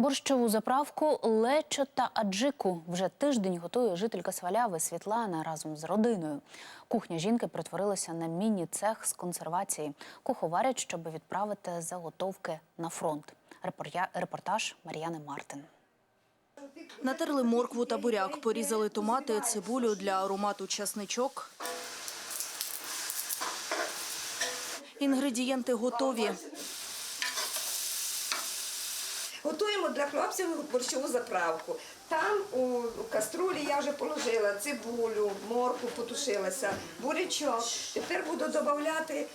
Борщову заправку лечо та аджику вже тиждень готує жителька Сваляви Світлана разом з родиною. Кухня жінки перетворилася на міні-цех з консервації. Куховарять, щоб відправити заготовки на фронт. Репортаж Мар'яни Мартин. Натерли моркву та буряк, порізали томати, цибулю для аромату часничок. Інгредієнти готові. Готуємо для хлопців борщову заправку. Там у, каструлі я вже положила цибулю, морку потушилася, бурячок. Тепер буду додавати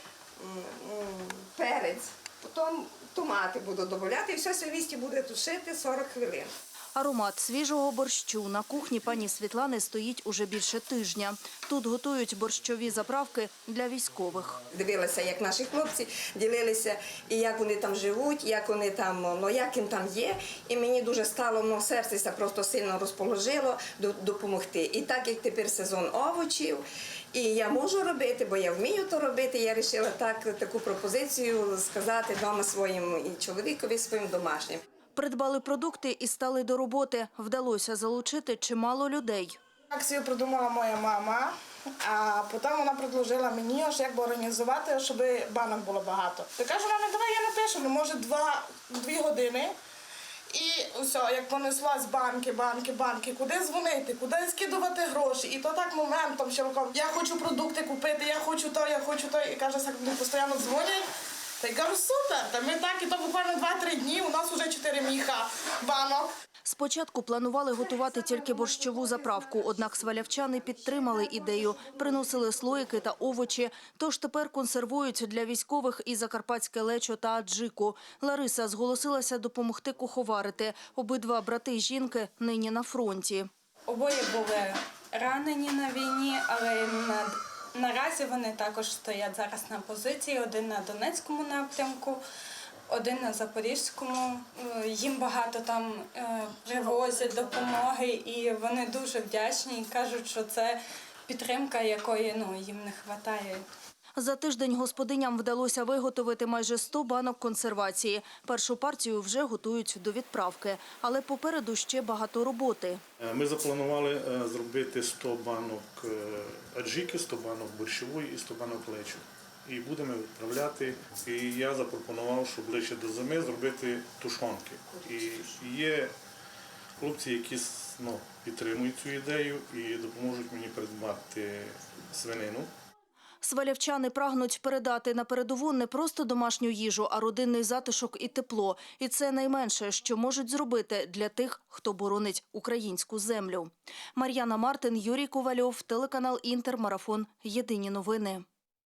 перець, потім томати буду додавати і все в буде тушити 40 хвилин. Аромат свіжого борщу на кухні пані Світлани стоїть уже більше тижня. Тут готують борщові заправки для військових. Дивилася, як наші хлопці ділилися, і як вони там живуть, як вони там, ну як їм там є. І мені дуже стало ну, серце просто сильно розположило допомогти. І так як тепер сезон овочів, і я можу робити, бо я вмію то робити. Я вирішила так таку пропозицію сказати вдома своїм і чоловікові, своїм домашнім. Придбали продукти і стали до роботи. Вдалося залучити чимало людей. Акцію придумала моя мама, а потім вона предложила мені, ось як би організувати, щоб банок було багато. Та кажу, мамі, давай я напишу, ну може два, дві години. І все, як понесла з банки, банки, банки, куди дзвонити, куди скидувати гроші. І то так моментом, що я хочу продукти купити, я хочу то, я хочу то. І каже, так мені постійно дзвонять. Та й кажу, супер, та ми так, і то буквально 2-3 дні, у нас вже 4 міха банок. Спочатку планували готувати тільки борщову заправку, однак свалявчани підтримали ідею, приносили слоїки та овочі. Тож тепер консервують для військових і закарпатське лечо та аджику. Лариса зголосилася допомогти куховарити. Обидва брати жінки нині на фронті. Обоє були ранені на війні, але на, наразі вони також стоять зараз на позиції. Один на Донецькому напрямку, один на Запорізькому. Е, Їм багато там е, привозять допомоги, і вони дуже вдячні і кажуть, що це підтримка, якої ну, їм не вистачає. За тиждень господиням вдалося виготовити майже 100 банок консервації. Першу партію вже готують до відправки, але попереду ще багато роботи. Е, Ми запланували е, зробити 100 банок е, аджики, 100 банок борщової і 100 банок лечу. І будемо відправляти. І я запропонував, що ближче до зими зробити тушонки. І є хлопці, які ну, підтримують цю ідею і допоможуть мені придбати свинину. Свалявчани прагнуть передати на передову не просто домашню їжу, а родинний затишок і тепло. І це найменше, що можуть зробити для тих, хто боронить українську землю. Мар'яна Мартин, Юрій Ковальов, телеканал Інтер, марафон. Єдині новини.